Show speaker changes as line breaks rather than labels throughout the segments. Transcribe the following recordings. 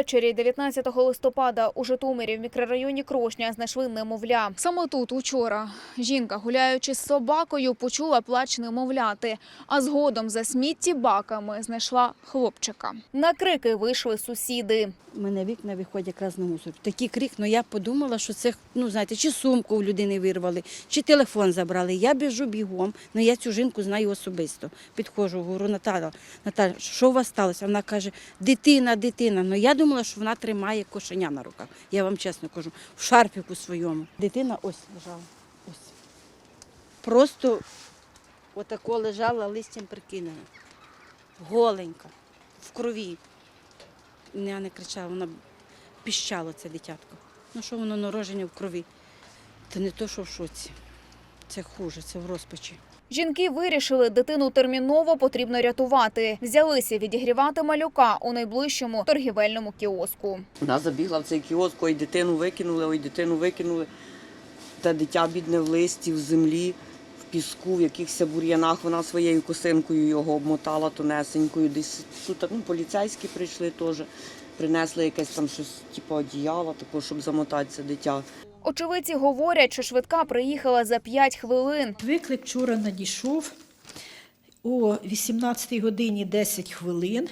Увечері 19 листопада у Житомирі в мікрорайоні Крошня знайшли немовля. Саме тут учора жінка, гуляючи з собакою, почула плач немовляти, а згодом за сміттєбаками знайшла хлопчика. На крики вийшли сусіди.
У мене вікна виходять якраз на мусор. Такий крик, ну я подумала, що це, ну знаєте, чи сумку у людини вирвали, чи телефон забрали. Я біжу бігом, ну я цю жінку знаю особисто. Підходжу, говорю, Наталя, Наталя, що у вас сталося? Вона каже, дитина, дитина. Ну я думала, що вона тримає кошеня на руках. Я вам чесно кажу, в шарфіку своєму. Дитина ось лежала. Ось. Просто отако лежала листям прикинена. Голенька, в крові. Я не кричала, вона піщала це дитятко. Ну що воно народження в крові? Це не то, що в шоці. Це хуже, це в розпачі.
Жінки вирішили, дитину терміново потрібно рятувати. Взялися відігрівати малюка у найближчому торгівельному кіоску.
Вона забігла в цей кіоск, ой, дитину викинули, ой, дитину викинули. Та дитя бідне в листі, в землі, в піску, в якихось бур'янах. Вона своєю косинкою його обмотала тонесенькою. Десь тут ну, поліцейські прийшли теж, принесли якесь там щось, типу одіяло, таке, щоб замотати це дитя.
Очевидці говорять, що швидка приїхала за 5 хвилин.
Виклик вчора надійшов о 18 годині 10 хвилин.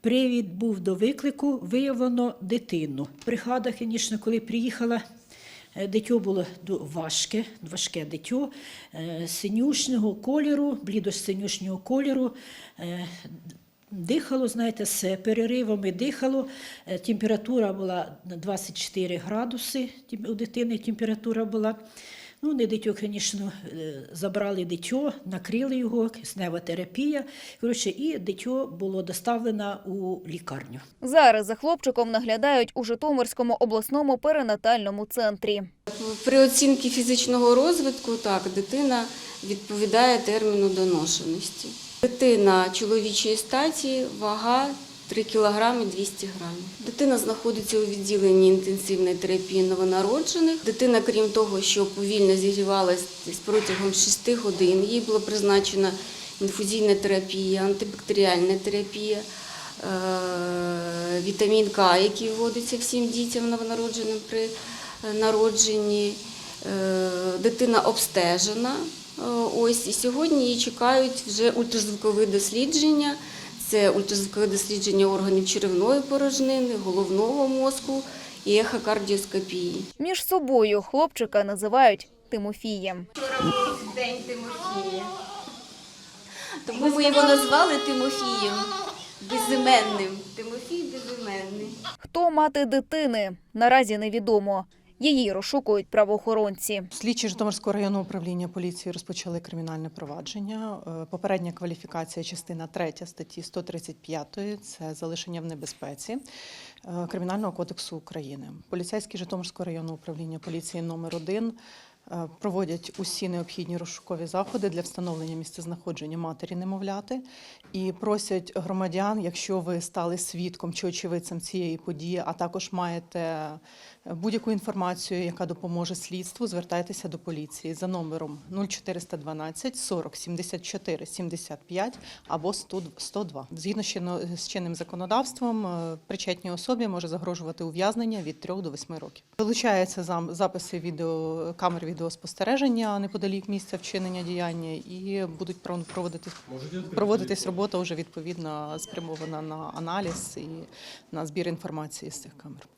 Привід був до виклику, виявлено дитину. Бригада, звісно, коли приїхала, е, дитё було важке, важке дитё, е, синюшнього кольору, блідо-синюшнього кольору. е, Дихало, знаєте, з переривами дихало. Е, Температура була на 24 градуси. тем- У дитини температура була. Ну, не дитё, звісно, е, забрали дитё, накрили його, киснева терапія. Коротше, і дитё було доставлено у лікарню.
Зараз за хлопчиком наглядають у Житомирському обласному перинатальному центрі.
При оцінці фізичного розвитку так, дитина відповідає терміну доношеності. Дитина чоловічої статі, вага 3 кг 200 г. Дитина знаходиться у відділенні інтенсивної терапії новонароджених. Дитина, крім того, що повільно зігрівалась десь протягом 6 годин, їй була призначена інфузійна терапія, антибактеріальна терапія. е, Вітамін К, який вводиться всім дітям новонародженим при е, народженні. Е, Дитина обстежена. Е, Ось і сьогодні її чекають вже ультразвукові дослідження. Це ультразвукове дослідження органів черевної порожнини, головного мозку і ехокардіоскопії.
Між собою хлопчика називають Тимофієм.
День Тимофія. Тому ми його назвали Тимофієм безіменним. Тимофій безіменний.
Хто мати дитини? Наразі невідомо. Її розшукують правоохоронці.
Слідчі Житомирського районного управління поліції розпочали кримінальне провадження. Е, Попередня кваліфікація частина 3 статті 135 – це залишення в небезпеці е, Кримінального кодексу України. Поліцейські Житомирського районного управління поліції номер 1 проводять усі необхідні розшукові заходи для встановлення місцезнаходження матері немовляти і просять громадян, якщо ви стали свідком чи очевидцем цієї події, а також маєте будь-яку інформацію, яка допоможе слідству, звертайтеся до поліції за номером 0412 40 74 75 або 100 102. Згідно з чинним законодавством, е, причетній особі може загрожувати ув'язнення від 3 до 8 років. Вилучаються записи відео камер відеоспостереження неподалік місця вчинення діяння, і будуть пров- проводитись проводитись робота вже відповідно спрямована на аналіз і на збір інформації з цих камер.